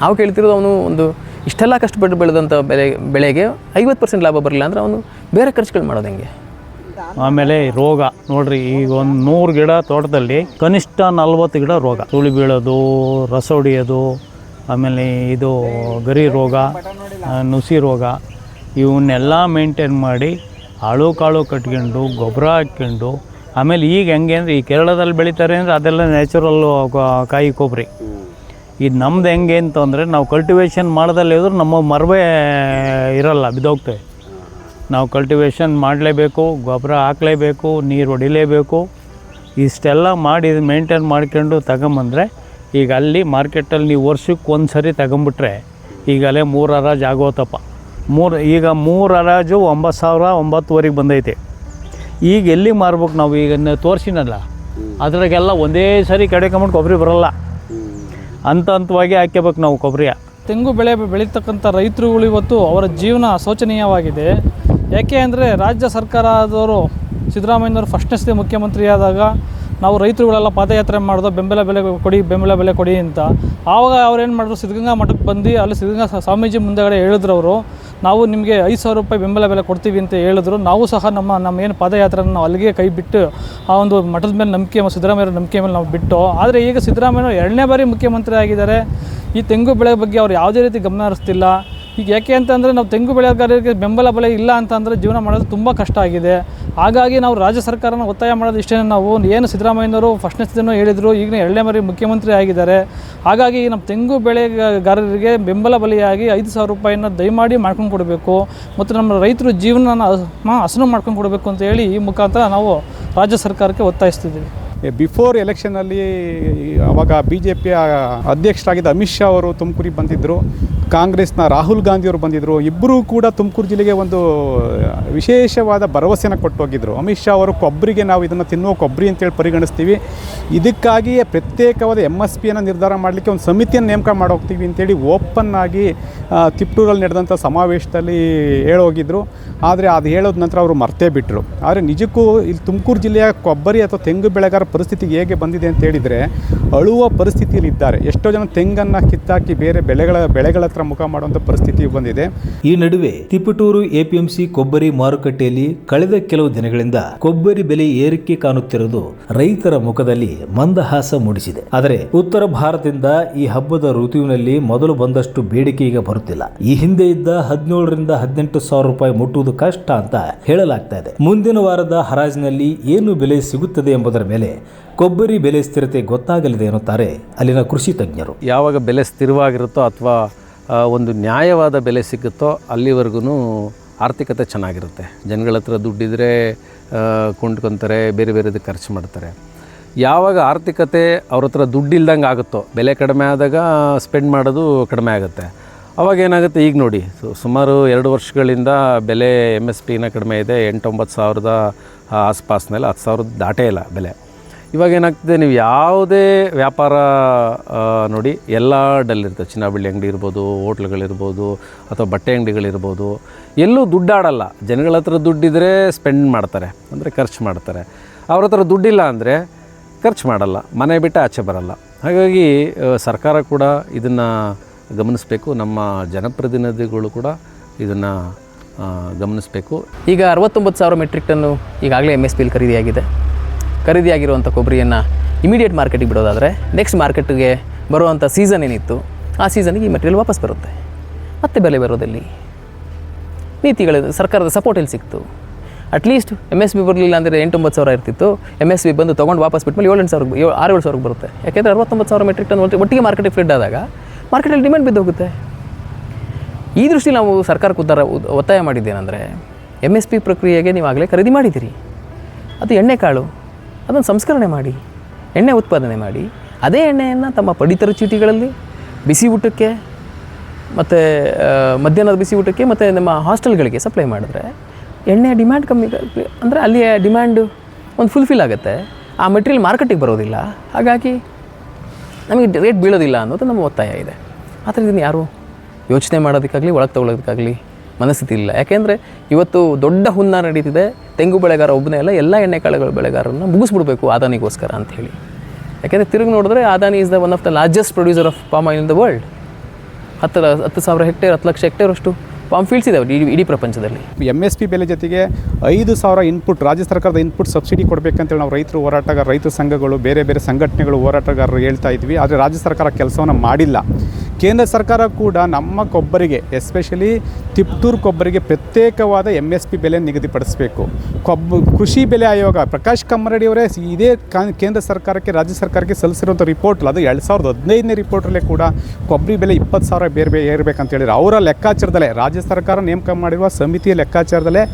ನಾವು ಕೇಳ್ತಿರೋದು ಅವನು ಒಂದು ಇಷ್ಟೆಲ್ಲ ಕಷ್ಟಪಟ್ಟು ಬೆಳೆದಂಥ ಬೆಲೆ ಬೆಳೆಗೆ ಐವತ್ತು ಪರ್ಸೆಂಟ್ ಲಾಭ ಬರಲಿಲ್ಲ ಅಂದರೆ ಅವನು ಬೇರೆ ಖರ್ಚುಗಳು ಮಾಡೋದು ಹೆಂಗೆ? ಆಮೇಲೆ ರೋಗ, ನೋಡ್ರಿ, ಈಗ ಒಂದು ನೂರು ಗಿಡ ತೋಟದಲ್ಲಿ ಕನಿಷ್ಠ ನಲ್ವತ್ತು ಗಿಡ ರೋಗ. ತುಳಿ ಬೀಳೋದು, ರಸ ಹೊಡಿಯೋದು, ಆಮೇಲೆ ಇದು ಗರಿ ರೋಗ ನುಸಿ ರೋಗ, ಇವನ್ನೆಲ್ಲ ಮೇಂಟೈನ್ ಮಾಡಿ ಆಳು ಕಾಳು ಕಟ್ಕೊಂಡು, ಗೊಬ್ಬರ ಹಾಕ್ಕೊಂಡು ಆಮೇಲೆ ಈಗ ಹೆಂಗೆ ಅಂದರೆ ಈ ಕೇರಳದಲ್ಲಿ ಬೆಳೀತಾರೆ ಅಂದರೆ ಅದೆಲ್ಲ ನ್ಯಾಚುರಲ್ಲು ಕಾಯಿ ಕೊಬ್ಬರಿ. ಇದು ನಮ್ದು ಹೆಂಗೆ ಅಂತಂದರೆ ನಾವು ಕಲ್ಟಿವೇಷನ್ ಮಾಡ್ದಲ್ಲಿ ಇದ್ರೆ ನಮ್ಮ ಮರವೇ ಇರಲ್ಲ ಬಿದ್ದೋಗ್ತವೆ. ನಾವು ಕಲ್ಟಿವೇಷನ್ ಮಾಡಲೇಬೇಕು ಗೊಬ್ಬರ ಹಾಕಲೇಬೇಕು ನೀರು ಹೊಡಿಲೇಬೇಕು. ಇಷ್ಟೆಲ್ಲ ಮಾಡಿ ಮೇಂಟೈನ್ ಮಾಡ್ಕೊಂಡು ತಗೊಂಬಂದರೆ ಈಗ ಅಲ್ಲಿ ಮಾರ್ಕೆಟಲ್ಲಿ ನೀವು ವರ್ಷಕ್ಕೆ ಒಂದು ಸರಿ ತಗೊಂಬಿಟ್ರೆ ಈಗಲೇ ಮೂರು ಹರಾಜು ಆಗೋತಪ್ಪ. ಮೂರು ಈಗ ಮೂರು ಹರಾಜು ಒಂಬತ್ತು ಸಾವಿರ ಒಂಬತ್ತುವರೆಗೆ ಬಂದೈತೆ. ಈಗ ಎಲ್ಲಿ ಮಾರ್ಬೇಕು ನಾವು? ಈಗ ತೋರಿಸಿನಲ್ಲ. ಅದ್ರಾಗೆಲ್ಲ ಒಂದೇ ಸರಿ ಕಡೆಕೊಂಬಿಟ್ಟು ಕೊಬ್ಬರಿ ಬರಲ್ಲ. ಹಂತ ಹಂತವಾಗಿ ಹಾಕ್ಯಬೇಕು ನಾವು ಕೊಬ್ಬರಿಯ ತೆಂಗು ಬೆಳೆ ಬೆಳೀತಕ್ಕಂಥ ರೈತರುಗಳು ಇವತ್ತು ಅವರ ಜೀವನ ಶೋಚನೀಯವಾಗಿದೆ ಯಾಕೆ ಅಂದರೆ ರಾಜ್ಯ ಸರ್ಕಾರದವರು ಸಿದ್ದರಾಮಯ್ಯನವರು ಮುಖ್ಯಮಂತ್ರಿಯಾದಾಗ ಮುಖ್ಯಮಂತ್ರಿ ಆದಾಗ ನಾವು ರೈತರುಗಳೆಲ್ಲ ಪಾದಯಾತ್ರೆ ಮಾಡಿದೋ ಬೆಂಬಲ ಬೆಲೆ ಕೊಡಿ, ಬೆಂಬಲ ಬೆಲೆ ಕೊಡಿ ಅಂತ. ಆವಾಗ ಅವ್ರು ಏನು ಮಾಡಿದ್ರು, ಸಿದ್ಧಗಂಗಾ ಮಠಕ್ಕೆ ಬಂದು ಅಲ್ಲಿ ಸಿದ್ಧಗಂಗಾ ಸ್ವಾಮೀಜಿ ಮುಂದೆಗಡೆ ಹೇಳಿದ್ರು ಅವರು ನಾವು ನಿಮಗೆ ಐದು ಸಾವಿರ ರೂಪಾಯಿ ಬೆಂಬಲ ಬೆಲೆ ಕೊಡ್ತೀವಿ ಅಂತ ಹೇಳಿದ್ರು. ನಾವು ಸಹ ನಮ್ಮ ನಮ್ಮ ಏನು ಪಾದಯಾತ್ರೆ ನಾವು ಅಲ್ಲಿಗೆ ಕೈ ಬಿಟ್ಟು, ಆ ಒಂದು ಮಠದ ಮೇಲೆ ನಂಬಿಕೆ ಸಿದ್ದರಾಮಯ್ಯ ನಂಬಿಕೆ ಮೇಲೆ ನಾವು ಬಿಟ್ಟು, ಆದರೆ ಈಗ ಸಿದ್ದರಾಮಯ್ಯ ಎರಡನೇ ಬಾರಿ ಮುಖ್ಯಮಂತ್ರಿ ಆಗಿದ್ದಾರೆ ಈ ತೆಂಗು ಬೆಳೆ ಬಗ್ಗೆ ಅವ್ರು ಯಾವುದೇ ರೀತಿ ಗಮನ ಹರಿಸ್ತಿಲ್ಲ. ಈಗ ಯಾಕೆ ಅಂತಂದರೆ ನಾವು ತೆಂಗು ಬೆಳೆಗಾರರಿಗೆ ಬೆಂಬಲ ಬೆಲೆ ಇಲ್ಲ ಅಂತಂದರೆ ಜೀವನ ಮಾಡೋದು ತುಂಬ ಕಷ್ಟ ಆಗಿದೆ. ಹಾಗಾಗಿ ನಾವು ರಾಜ್ಯ ಸರ್ಕಾರನ ಒತ್ತಾಯ ಮಾಡೋದು ಇಷ್ಟೇ ನಾವು ಏನು ಸಿದ್ದರಾಮಯ್ಯನವರು ಫಸ್ಟ್ನೇ ಸ್ಥಿತಿನೂ ಹೇಳಿದರು, ಈಗಿನ ಎರಡನೇ ಬಾರಿ ಮುಖ್ಯಮಂತ್ರಿ ಆಗಿದ್ದಾರೆ. ಹಾಗಾಗಿ ನಮ್ಮ ತೆಂಗು ಬೆಳೆಗಾರರಿಗೆ ಬೆಂಬಲ ಬೆಲೆಯಾಗಿ ಐದು ಸಾವಿರ ರೂಪಾಯಿನ ದಯಮಾಡಿ ಮಾಡ್ಕೊಂಡು ಕೊಡಬೇಕು. ಮತ್ತು ನಮ್ಮ ರೈತರು ಜೀವನನ ಹಸನು ಮಾಡ್ಕೊಂಡು ಕೊಡಬೇಕು ಅಂತ ಹೇಳಿ ಈ ಮುಖಾಂತರ ನಾವು ರಾಜ್ಯ ಸರ್ಕಾರಕ್ಕೆ ಒತ್ತಾಯಿಸ್ತಿದ್ದೀವಿ. ಬಿಫೋರ್ ಎಲೆಕ್ಷನಲ್ಲಿ ಅವಾಗ ಬಿ ಜೆ ಪಿಯ ಅಧ್ಯಕ್ಷರಾಗಿದ್ದ ಅಮಿತ್ ಶಾ ಅವರು ತುಮಕೂರಿಗೆ ಬಂದಿದ್ದರು ಕಾಂಗ್ರೆಸ್ನ ರಾಹುಲ್ ಗಾಂಧಿ ಅವರು ಬಂದಿದ್ದರು ಇಬ್ಬರೂ ಕೂಡ ತುಮಕೂರು ಜಿಲ್ಲೆಗೆ ಒಂದು ವಿಶೇಷವಾದ ಭರವಸೆಯನ್ನು ಕೊಟ್ಟೋಗಿದ್ರು. ಅಮಿತ್ ಶಾ ಅವರು ಕೊಬ್ಬರಿಗೆ ನಾವು ಇದನ್ನು ತಿನ್ನುವ ಕೊಬ್ಬರಿ ಅಂತೇಳಿ ಪರಿಗಣಿಸ್ತೀವಿ. ಇದಕ್ಕಾಗಿಯೇ ಪ್ರತ್ಯೇಕವಾದ ಎಂ ಎಸ್ ಪಿಯನ್ನು ನಿರ್ಧಾರ ಮಾಡಲಿಕ್ಕೆ ಒಂದು ಸಮಿತಿಯನ್ನು ನೇಮಕ ಮಾಡೋಗ್ತೀವಿ ಅಂತೇಳಿ ಓಪನ್ ಆಗಿ ತಿಪ್ಟೂರಲ್ಲಿ ನಡೆದಂಥ ಸಮಾವೇಶದಲ್ಲಿ ಹೇಳೋಗಿದ್ದರು ಆದರೆ ಅದು ಹೇಳೋದ ನಂತರ ಅವರು ಮರ್ತೇ ಬಿಟ್ಟರು ಆದರೆ ನಿಜಕ್ಕೂ ಇಲ್ಲಿ ತುಮಕೂರು ಜಿಲ್ಲೆಯ ಕೊಬ್ಬರಿ ಅಥವಾ ತೆಂಗು ಬೆಳೆಗಾರ ಪರಿಸ್ಥಿತಿ ಹೇಗೆ ಬಂದಿದೆ ಅಂತ ಹೇಳಿದರೆ, ಅಳುವ ಪರಿಸ್ಥಿತಿಯಲ್ಲಿದ್ದಾರೆ. ಎಷ್ಟೋ ಜನ ತೆಂಗನ್ನು ಕಿತ್ತಾಕಿ ಬೇರೆ ಬೆಳೆಗಳ ಬೆಳೆಗಳ ಹತ್ರ ಮುಖ ಮಾಡುವಂಥ ಪರಿಸ್ಥಿತಿ ಬಂದಿದೆ. ಈ ನಡುವೆ ತಿಪಟೂರು ಎಪಿಎಂಸಿ ಕೊಬ್ಬರಿ ಮಾರುಕಟ್ಟೆಯಲ್ಲಿ ಕಳೆದ ಕೆಲವು ದಿನಗಳಿಂದ ಕೊಬ್ಬರಿ ಬೆಲೆ ಏರಿಕೆ ಕಾಣುತ್ತಿರುವುದು ರೈತರ ಮುಖದಲ್ಲಿ ಮಂದಹಾಸ ಮೂಡಿಸಿದೆ. ಆದರೆ ಉತ್ತರ ಭಾರತದಿಂದ ಈ ಹಬ್ಬದ ಋತುವಿನಲ್ಲಿ ಮೊದಲು ಬಂದಷ್ಟು ಬೇಡಿಕೆ ಈಗ ಬರುತ್ತಿಲ್ಲ. ಈ ಹಿಂದೆ ಇದ್ದ ಹದಿನೇಳರಿಂದ ಹದಿನೆಂಟು ಸಾವಿರ ರೂಪಾಯಿ ಮುಟ್ಟುವುದು ಕಷ್ಟ ಅಂತ ಹೇಳಲಾಗ್ತಾ ಇದೆ. ಮುಂದಿನ ವಾರದ ಹರಾಜಿನಲ್ಲಿ ಏನು ಬೆಲೆ ಸಿಗುತ್ತದೆ ಎಂಬುದರ ಮೇಲೆ ಕೊಬ್ಬರಿ ಬೆಲೆ ಸ್ಥಿರತೆ ಗೊತ್ತಾಗಲಿದೆ ಎನ್ನುತ್ತಾರೆ ಅಲ್ಲಿನ ಕೃಷಿ ತಜ್ಞರು. ಯಾವಾಗ ಬೆಲೆ ಸ್ಥಿರವಾಗಿರುತ್ತೋ ಅಥವಾ ಒಂದು ನ್ಯಾಯವಾದ ಬೆಲೆ ಸಿಗುತ್ತೋ ಅಲ್ಲಿವರೆಗೂ ಆರ್ಥಿಕತೆ ಚೆನ್ನಾಗಿರುತ್ತೆ. ಜನಗಳ ಹತ್ರ ದುಡ್ಡಿದ್ರೆ ಕೊಂಡ್ಕೊತಾರೆ, ಬೇರೆ ಬೇರೆದು ಖರ್ಚು ಮಾಡ್ತಾರೆ. ಯಾವಾಗ ಆರ್ಥಿಕತೆ ಅವ್ರ ಹತ್ರ ದುಡ್ಡಿಲ್ದಂಗೆ ಆಗುತ್ತೋ, ಬೆಲೆ ಕಡಿಮೆ ಆದಾಗ ಸ್ಪೆಂಡ್ ಮಾಡೋದು ಕಡಿಮೆ ಆಗುತ್ತೆ. ಅವಾಗ ಏನಾಗುತ್ತೆ ಈಗ ನೋಡಿ ಸುಮಾರು ಎರಡು ವರ್ಷಗಳಿಂದ ಬೆಲೆ ಎಂ ಎಸ್ ಪಿನ ಕಡಿಮೆ ಇದೆ, ಎಂಟೊಂಬತ್ತು ಸಾವಿರದ ಆಸ್ಪಾಸ್ನಲ್ಲಿ, ಹತ್ತು ಸಾವಿರದ ದಾಟೇ ಇಲ್ಲ ಬೆಲೆ. ಇವಾಗ ಏನಾಗ್ತದೆ, ನೀವು ಯಾವುದೇ ವ್ಯಾಪಾರ ನೋಡಿ, ಎಲ್ಲ ಡಲ್ ಇರ್ತದೆ. ಚಿನ್ನ ಬೆಳ್ಳಿ ಅಂಗಡಿ ಇರ್ಬೋದು, ಹೋಟ್ಲ್ಗಳಿರ್ಬೋದು, ಅಥವಾ ಬಟ್ಟೆ ಅಂಗಡಿಗಳಿರ್ಬೋದು. ಎಲ್ಲೂ ದುಡ್ಡಾಡಲ್ಲ. ಜನಗಳ ಹತ್ರ ದುಡ್ಡಿದ್ರೆ ಸ್ಪೆಂಡ್ ಮಾಡ್ತಾರೆ, ಅಂದರೆ ಖರ್ಚು ಮಾಡ್ತಾರೆ. ಅವ್ರ ಹತ್ರ ದುಡ್ಡಿಲ್ಲ ಅಂದರೆ ಖರ್ಚು ಮಾಡಲ್ಲ, ಮನೆ ಬಿಟ್ಟು ಆಚೆ ಬರಲ್ಲ. ಹಾಗಾಗಿ ಸರ್ಕಾರ ಕೂಡ ಇದನ್ನು ಗಮನಿಸಬೇಕು. ನಮ್ಮ ಜನಪ್ರತಿನಿಧಿಗಳು ಕೂಡ ಇದನ್ನು ಗಮನಿಸಬೇಕು. ಈಗ ಅರವತ್ತೊಂಬತ್ತು ಸಾವಿರ ಮೆಟ್ರಿಕ್ ಟನ್ನು ಈಗಾಗಲೇ ಎಂ ಎಸ್ ಪಿಲಿ ಖರೀದಿಯಾಗಿದೆ. ಖರೀದಿಯಾಗಿರುವಂಥ ಕೊಬ್ಬರಿಯನ್ನು ಇಮಿಡಿಯೇಟ್ ಮಾರ್ಕೆಟಿಗೆ ಬಿಡೋದಾದರೆ ನೆಕ್ಸ್ಟ್ ಮಾರ್ಕೆಟ್ಗೆ ಬರುವಂಥ ಸೀಸನ್ ಏನಿತ್ತು, ಆ ಸೀಸನ್ಗೆ ಈ ಮೆಟೀರಿಯಲ್ ವಾಪಸ್ ಬರುತ್ತೆ. ಮತ್ತೆ ಬೆಲೆ ಬರೋದಲ್ಲಿ ನೀತಿಗಳ, ಸರ್ಕಾರದ ಸಪೋರ್ಟ್ ಎಲ್ಲಿ ಸಿಕ್ತು? ಅಟ್ಲೀಸ್ಟ್ ಎಂ ಎಸ್ ಬಿ ಬರಲಿಲ್ಲ ಅಂದರೆ ಎಂಟೊಂಬತ್ತು ಸಾವಿರ ಇರ್ತಿತ್ತು. ಎಂ ಎಸ್ ಬಿ ಬಂದು ತೊಗೊಂಡು ವಾಪಸ್ ಬಿಟ್ಮೇಲೆ ಮೇಲೆ ಎಂಟು ಸಾವಿರ ಏಳು, ಆರು ಏಳು ಸಾವಿರಕ್ಕೆ ಬರುತ್ತೆ. ಯಾಕೆಂದರೆ ಅರವತ್ತೊಂಬತ್ತು ಸಾವಿರ ಮೆಟ್ರಿಕ್ ಟನ್ ಒಟ್ಟಿಗೆ- ಮಾರ್ಕೆಟಿಗೆ ಫಿಡ್ ಆದಾಗ ಮಾರ್ಕೆಟಲ್ಲಿ ಡಿಮ್ಯಾಂಡ್ ಬಿದ್ದೋಗುತ್ತೆ. ಈ ದೃಷ್ಟಿ ನಾವು ಸರ್ಕಾರಕ್ಕೆ ಉದ್ದಾರ, ಉದ್- ಒತ್ತಾಯ ಮಾಡಿದ್ದೇನೆಂದರೆ ಎಂ ಎಸ್ ಪಿ ಪ್ರಕ್ರಿಯೆಗೆ ಆಗಲೇ ಖರೀದಿ ಮಾಡಿದ್ದೀರಿ. ಅದು ಎಣ್ಣೆ ಕಾಳು. ಅದನ್ನು ಸಂಸ್ಕರಣೆ ಮಾಡಿ, ಎಣ್ಣೆ ಉತ್ಪಾದನೆ ಮಾಡಿ, ಅದೇ ಎಣ್ಣೆಯನ್ನು ತಮ್ಮ ಪಡಿತರ ಚೀಟಿಗಳಲ್ಲಿ, ಬಿಸಿ ಊಟಕ್ಕೆ, ಮತ್ತು ಮಧ್ಯಾಹ್ನದ ಬಿಸಿ ಊಟಕ್ಕೆ, ಮತ್ತು ನಮ್ಮ ಹಾಸ್ಟೆಲ್ಗಳಿಗೆ ಸಪ್ಲೈ ಮಾಡಿದ್ರೆ, ಎಣ್ಣೆಯ ಡಿಮ್ಯಾಂಡ್ ಕಮ್ಮಿ, ಅಂದರೆ ಅಲ್ಲಿಯ ಡಿಮ್ಯಾಂಡು ಒಂದು ಫುಲ್ಫಿಲ್ ಆಗುತ್ತೆ. ಆ ಮೆಟೀರಿಯಲ್ ಮಾರ್ಕೆಟಿಗೆ ಬರೋದಿಲ್ಲ. ಹಾಗಾಗಿ ನಮಗೆ ರೇಟ್ ಬೀಳೋದಿಲ್ಲ ಅನ್ನೋದು ನಮ್ಮ ಒತ್ತಾಯ ಇದೆ. ಆದರೆ ಇದನ್ನು ಯಾರು ಯೋಚನೆ ಮಾಡೋದಕ್ಕಾಗಲಿ, ಒಳಗೆ ತಗೊಳ್ಳೋದಕ್ಕಾಗಲಿ ಮನಸ್ಥಿತಿ ಇಲ್ಲ. ಯಾಕೆಂದರೆ ಇವತ್ತು ದೊಡ್ಡ ಹುನ್ನ ನಡೀತಿದೆ, ತೆಂಗು ಬೆಳೆಗಾರ ಒಬ್ಬನೇ ಅಲ್ಲ, ಎಲ್ಲ ಎಣ್ಣೆಕಾಳುಗಳ ಬೆಳೆಗಾರರನ್ನು ಮುಗಿಸ್ಬಿಡ್ಬೇಕು ಆದಾನಿಗೋಸ್ಕರ ಅಂತ ಹೇಳಿ. ಯಾಕೆಂದರೆ ತಿರುಗಿ ನೋಡಿದ್ರೆ Adani is the one of the largest producer of palm oil in the world ಹತ್ತು ಹತ್ತು ಸಾವಿರ ಹೆಕ್ಟೇರ್, ಹತ್ತು ಲಕ್ಷ ಹೆಕ್ಟೇರ್ ಅಷ್ಟು ಪಾಮ್ ಫೀಲ್ಡ್ಸ್ ಇದಾವೆ ಇಡೀ ಇಡೀ ಪ್ರಪಂಚದಲ್ಲಿ. ಎಂ ಎಸ್ ಪಿ ಬೆಲೆ ಜೊತೆಗೆ ಐದು ಸಾವಿರ ಇನ್ಪುಟ್ ರಾಜ್ಯ ಸರ್ಕಾರದ ಇನ್ಪುಟ್ ಸಬ್ಸಿಡಿ ಕೊಡಬೇಕಂತೇಳಿ ನಾವು ರೈತರು ಹೋರಾಟಗಾರ, ರೈತ ಸಂಘಗಳು, ಬೇರೆ ಬೇರೆ ಸಂಘಟನೆಗಳು ಹೋರಾಟಗಾರರು ಹೇಳ್ತಾ ಇದ್ವಿ. ಆದರೆ ರಾಜ್ಯ ಸರ್ಕಾರ ಕೆಲಸವನ್ನು ಮಾಡಿಲ್ಲ. ಕೇಂದ್ರ ಸರ್ಕಾರ ಕೂಡ ನಮ್ಮ ಕೊಬ್ಬರಿಗೆ ಎಸ್ಪೆಷಲಿ ತಿಪ್ಟೂರು ಕೊಬ್ಬರಿಗೆ ಪ್ರತ್ಯೇಕವಾದ ಎಂ ಎಸ್ ಪಿ ಬೆಲೆ ನಿಗದಿಪಡಿಸಬೇಕು. ಕೊಬ್ಬು, ಕೃಷಿ ಬೆಲೆ ಆಯೋಗ ಪ್ರಕಾಶ್ ಕಮ್ಮರಡಿ ಅವರೇ ಇದೇ ಕೇಂದ್ರ ಸರ್ಕಾರಕ್ಕೆ, ರಾಜ್ಯ ಸರ್ಕಾರಕ್ಕೆ ಸಲ್ಲಿಸಿರುವಂಥ ರಿಪೋರ್ಟ್ ಅದು ಎರಡು ಸಾವಿರದ ಹದಿನೈದನೇ ರಿಪೋರ್ಟಲ್ಲೇ ಕೂಡ ಕೊಬ್ಬರಿ ಬೆಲೆ ಇಪ್ಪತ್ತು ಸಾವಿರ ಬೇರೆ ಬೇರೆ ಏರ್ಬೇಕಂತ ಹೇಳಿದ್ರು. ಅವರ ಲೆಕ್ಕಾಚಾರದಲ್ಲೇ, ರಾಜ್ಯ ಸರ್ಕಾರ ನೇಮಕ ಮಾಡಿರುವ ಸಮಿತಿಯ ಲೆಕ್ಕಾಚಾರದಲ್ಲೇ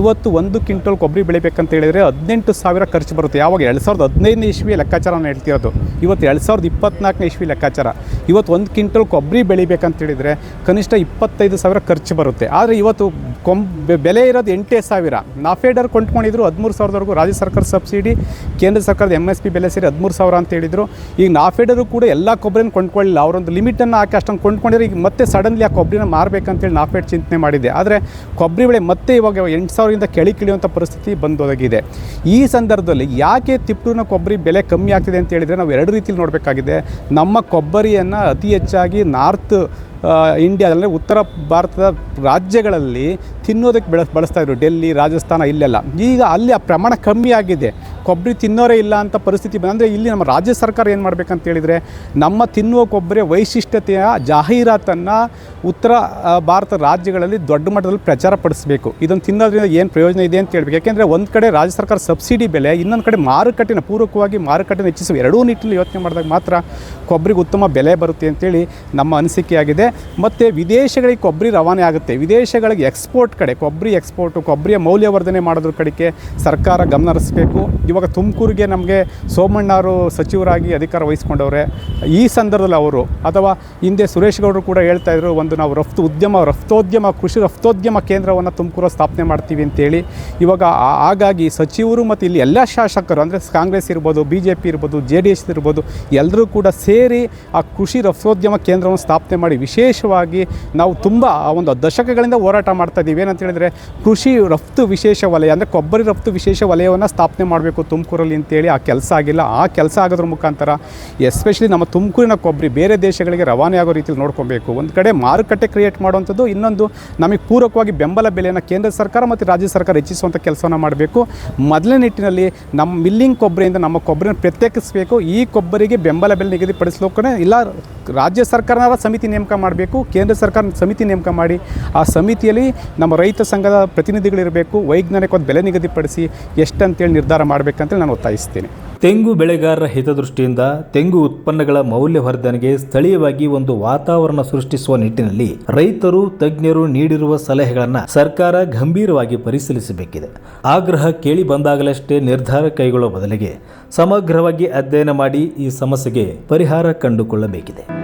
ಇವತ್ತು ಒಂದು ಕ್ವಿಂಟಲ್ ಕೊಬ್ಬರಿ ಬೆಳಿಬೇಕಂತ ಹೇಳಿದರೆ ಹದಿನೆಂಟು ಸಾವಿರ ಖರ್ಚು ಬರುತ್ತೆ. ಯಾವಾಗ? ಎರಡು ಸಾವಿರದ ಹದಿನೈದನೇ ಇಸ್ವಿ ಲೆಕ್ಕಾಚಾರ ಹೇಳ್ತಿರೋದು. ಇವತ್ತು ಎರಡು ಸಾವಿರದ ಇಪ್ಪತ್ನಾಲ್ಕನೇ ಇಸ್ವಿ ಲೆಕ್ಕಾಚಾರ. ಇವತ್ತು ಒಂದು ಕ್ವಿಂಟಲ್ ಕೊಬ್ಬರಿ ಬೆಳಿಬೇಕಂತ ಹೇಳಿದರೆ ಕನಿಷ್ಠ ಇಪ್ಪತ್ತೈದು ಸಾವಿರ ಖರ್ಚು ಬರುತ್ತೆ. ಆದರೆ ಇವತ್ತು ಕೊಂ ಬೆಲೆ ಇರೋದು ಎಂಟೇ ಸಾವಿರ. ನಾಫೇಡರ್ ಕೊಂಡ್ಕೊಂಡಿದ್ರು ಹದಿಮೂರು ಸಾವಿರದವರೆಗೂ ರಾಜ್ಯ ಸರ್ಕಾರ ಸಬ್ಸಿಡಿ, ಕೇಂದ್ರ ಸರ್ಕಾರದ ಎಂ ಎಸ್ ಪಿ ಬೆಲೆ ಸೇರಿ ಹದಿಮೂರು ಸಾವಿರ ಅಂತ ಹೇಳಿದರು. ಈಗ ನಾಫೇಡರು ಕೂಡ ಎಲ್ಲ ಕೊಬ್ಬರಿನ ಕೊಂಡ್ಕೊಳ್ಳಿಲ್ಲ. ಅವರೊಂದು ಲಿಮಿಟನ್ನು ಹಾಕಿ ಅಷ್ಟೊಂದು ಕೊಂಡ್ಕೊಂಡಿದ್ರೆ ಈಗ ಮತ್ತೆ ಸಡನ್ಲಿ ಆ ಕೊಬ್ಬರಿನ ಮಾರಬೇಕಂತೇಳಿ ನಾಫೇಡ್ ಚಿಂತನೆ ಮಾಡಿದೆ. ಆದರೆ ಕೊಬ್ಬರಿ ಬೆಳೆ ಮತ್ತೆ ಇವಾಗ ಎಂಟು ಸಾವಿರದಿಂದ ಕೆಳಿ ಕಿಳಿಯುವಂಥ ಪರಿಸ್ಥಿತಿ ಬಂದೊದಗಿದೆ. ಈ ಸಂದರ್ಭದಲ್ಲಿ ಯಾಕೆ ತಿಪ್ಪೂರಿನ ಕೊಬ್ಬರಿ ಬೆಲೆ ಕಮ್ಮಿ ಆಗ್ತಿದೆ ಅಂತ ಹೇಳಿದರೆ ನಾವು ಎರಡು ರೀತಿಯಲ್ಲಿ ನೋಡಬೇಕಾಗಿದೆ. ನಮ್ಮ ಕೊಬ್ಬರಿಯನ್ನು ಅತಿ ಹೆಚ್ಚಾಗಿ ನಾರ್ತ್ ಇಂಡಿಯಾದಲ್ಲಿ ಉತ್ತರ ಭಾರತದ ರಾಜ್ಯಗಳಲ್ಲಿ ತಿನ್ನೋದಕ್ಕೆ ಬೆಳೆ ಬಳಸ್ತಾ ಇದ್ರು. ಡೆಲ್ಲಿ, ರಾಜಸ್ಥಾನ, ಇಲ್ಲೆಲ್ಲ. ಈಗ ಅಲ್ಲಿ ಆ ಪ್ರಮಾಣ ಕಮ್ಮಿ ಆಗಿದೆ. ಕೊಬ್ಬರಿ ತಿನ್ನೋರೇ ಇಲ್ಲ ಅಂತ ಪರಿಸ್ಥಿತಿ ಬಂದ ಅಂದರೆ ಇಲ್ಲಿ ನಮ್ಮ ರಾಜ್ಯ ಸರ್ಕಾರ ಏನು ಮಾಡಬೇಕಂತ ಹೇಳಿದರೆ ನಮ್ಮ ತಿನ್ನುವ ಕೊಬ್ಬರಿಯ ವೈಶಿಷ್ಟ್ಯತೆಯ ಜಾಹೀರಾತನ್ನು ಉತ್ತರ ಭಾರತ ರಾಜ್ಯಗಳಲ್ಲಿ ದೊಡ್ಡ ಮಟ್ಟದಲ್ಲಿ ಪ್ರಚಾರ ಪಡಿಸಬೇಕು. ಇದನ್ನು ತಿನ್ನೋದ್ರಿಂದ ಏನು ಪ್ರಯೋಜನ ಇದೆ ಅಂತ ಹೇಳ್ಬೇಕು. ಯಾಕೆಂದರೆ ಒಂದು ಕಡೆ ರಾಜ್ಯ ಸರ್ಕಾರ ಸಬ್ಸಿಡಿ ಬೆಲೆ, ಇನ್ನೊಂದು ಕಡೆ ಮಾರುಕಟ್ಟೆನ ಪೂರಕವಾಗಿ ಮಾರುಕಟ್ಟೆನ ಹೆಚ್ಚಿಸುವ ಎರಡೂ ನಿಟ್ಟಿನಲ್ಲಿ ಯೋಚನೆ ಮಾಡಿದಾಗ ಮಾತ್ರ ಕೊಬ್ಬರಿಗೆ ಉತ್ತಮ ಬೆಲೆ ಬರುತ್ತೆ ಅಂತೇಳಿ ನಮ್ಮ ಅನಿಸಿಕೆಯಾಗಿದೆ. ಮತ್ತು ವಿದೇಶಗಳಿಗೆ ಕೊಬ್ಬರಿ ರವಾನೆ ಆಗುತ್ತೆ. ವಿದೇಶಗಳಿಗೆ ಎಕ್ಸ್ಪೋರ್ಟ್ ಕಡೆ, ಕೊಬ್ಬರಿ ಎಕ್ಸ್ಪೋರ್ಟು ಕೊಬ್ಬರಿಯ ಮೌಲ್ಯವರ್ಧನೆ ಮಾಡೋದ್ರ ಕಡೆಗೆ ಸರ್ಕಾರ ಗಮನ ಹರಿಸಬೇಕು. ಇವಾಗ ತುಮಕೂರಿಗೆ ನಮಗೆ ಸೋಮಣ್ಣ ಅವರು ಸಚಿವರಾಗಿ ಅಧಿಕಾರ ವಹಿಸ್ಕೊಂಡವ್ರೆ. ಈ ಸಂದರ್ಭದಲ್ಲಿ ಅವರು ಅಥವಾ ಹಿಂದೆ ಸುರೇಶ್ ಗೌಡರು ಕೂಡ ಹೇಳ್ತಾ ಇದ್ರು, ಒಂದು ನಾವು ರಫ್ತು ಉದ್ಯಮ, ರಫ್ತೋದ್ಯಮ, ಕೃಷಿ ರಫ್ತೋದ್ಯಮ ಕೇಂದ್ರವನ್ನು ತುಮಕೂರು ಸ್ಥಾಪನೆ ಮಾಡ್ತೀವಿ ಅಂತೇಳಿ ಇವಾಗ ಹಾಗಾಗಿ ಸಚಿವರು ಮತ್ತು ಇಲ್ಲಿ ಎಲ್ಲ ಶಾಸಕರು, ಅಂದರೆ ಕಾಂಗ್ರೆಸ್ ಇರ್ಬೋದು ಬಿ ಜೆ ಪಿ ಇರ್ಬೋದು, ಜೆ ಡಿ ಎಸ್ ಇರ್ಬೋದು ಎಲ್ಲರೂ ಕೂಡ ಸೇರಿ ಆ ಕೃಷಿ ರಫ್ತೋದ್ಯಮ ಕೇಂದ್ರವನ್ನು ಸ್ಥಾಪನೆ ಮಾಡಿ ವಿಶೇಷವಾಗಿ ನಾವು ತುಂಬ ಆ ಒಂದು ದಶಕಗಳಿಂದ ಹೋರಾಟ ಮಾಡ್ತಾ ಇದ್ದೀವಿ ಏನಂತ ಹೇಳಿದ್ರೆ ಕೃಷಿ ರಫ್ತು ವಿಶೇಷ ವಲಯ, ಅಂದರೆ ಕೊಬ್ಬರಿ ರಫ್ತು ವಿಶೇಷ ವಲಯವನ್ನು ಸ್ಥಾಪನೆ ಮಾಡಬೇಕು ತುಮಕೂರಲ್ಲಿ ಅಂತೇಳಿ ಆ ಕೆಲಸ ಆಗಿಲ್ಲ. ಆ ಕೆಲಸ ಆಗೋದ್ರ ಮುಖಾಂತರ ಎಸ್ಪೆಷಲಿ ನಮ್ಮ ತುಮಕೂರಿನ ಕೊಬ್ಬರಿ ಬೇರೆ ದೇಶಗಳಿಗೆ ರವಾನೆ ಆಗೋ ರೀತಿಯಲ್ಲಿ ನೋಡ್ಕೊಬೇಕು. ಒಂದು ಕಡೆ ಮಾರುಕಟ್ಟೆ ಕ್ರಿಯೇಟ್ ಮಾಡುವಂಥದ್ದು, ಇನ್ನೊಂದು ನಮಗೆ ಪೂರಕವಾಗಿ ಬೆಂಬಲ ಬೆಲೆಯನ್ನು ಕೇಂದ್ರ ಸರ್ಕಾರ ಮತ್ತು ರಾಜ್ಯ ಸರ್ಕಾರ ಹೆಚ್ಚಿಸುವಂಥ ಕೆಲಸವನ್ನು ಮಾಡಬೇಕು. ಮೊದಲನೇ ನಿಟ್ಟಿನಲ್ಲಿ ನಮ್ಮ ಮಿಲ್ಲಿಂಗ್ ಕೊಬ್ಬರಿಯಿಂದ ನಮ್ಮ ಕೊಬ್ಬರಿನ ಪ್ರತ್ಯೇಕಿಸಬೇಕು. ಈ ಕೊಬ್ಬರಿಗೆ ಬೆಂಬಲ ಬೆಲೆ ನಿಗದಿಪಡಿಸಲೋಕೆ ಇಲ್ಲ, ರಾಜ್ಯ ಸರ್ಕಾರನಾದ ಸಮಿತಿ ನೇಮಕ ಮಾಡಬೇಕು, ಕೇಂದ್ರ ಸರ್ಕಾರ ಸಮಿತಿ ನೇಮಕ ಮಾಡಿ, ಆ ಸಮಿತಿಯಲ್ಲಿ ನಮ್ಮ ರೈತ ಸಂಘದ ಪ್ರತಿನಿಧಿಗಳಿರಬೇಕು, ವೈಜ್ಞಾನಿಕವಾದ ಬೆಲೆ ನಿಗದಿಪಡಿಸಿ ಎಷ್ಟಂತೇಳಿ ನಿರ್ಧಾರ ಮಾಡಬೇಕಂತೇಳಿ ನಾನು ಒತ್ತಾಯಿಸ್ತೀನಿ. ತೆಂಗು ಬೆಳೆಗಾರರ ಹಿತದೃಷ್ಟಿಯಿಂದ ತೆಂಗು ಉತ್ಪನ್ನಗಳ ಮೌಲ್ಯವರ್ಧನೆಗೆ ಸ್ಥಳೀಯವಾಗಿ ಒಂದು ವಾತಾವರಣ ಸೃಷ್ಟಿಸುವ ನಿಟ್ಟಿನಲ್ಲಿ ರೈತರು, ತಜ್ಞರು ನೀಡಿರುವ ಸಲಹೆಗಳನ್ನು ಸರ್ಕಾರ ಗಂಭೀರವಾಗಿ ಪರಿಶೀಲಿಸಬೇಕಿದೆ. ಆಗ್ರಹ ಕೇಳಿ ಬಂದಾಗಲಷ್ಟೇ ನಿರ್ಧಾರ ಕೈಗೊಳ್ಳುವ ಬದಲಿಗೆ ಸಮಗ್ರವಾಗಿ ಅಧ್ಯಯನ ಮಾಡಿ ಈ ಸಮಸ್ಯೆಗೆ ಪರಿಹಾರ ಕಂಡುಕೊಳ್ಳಬೇಕಿದೆ.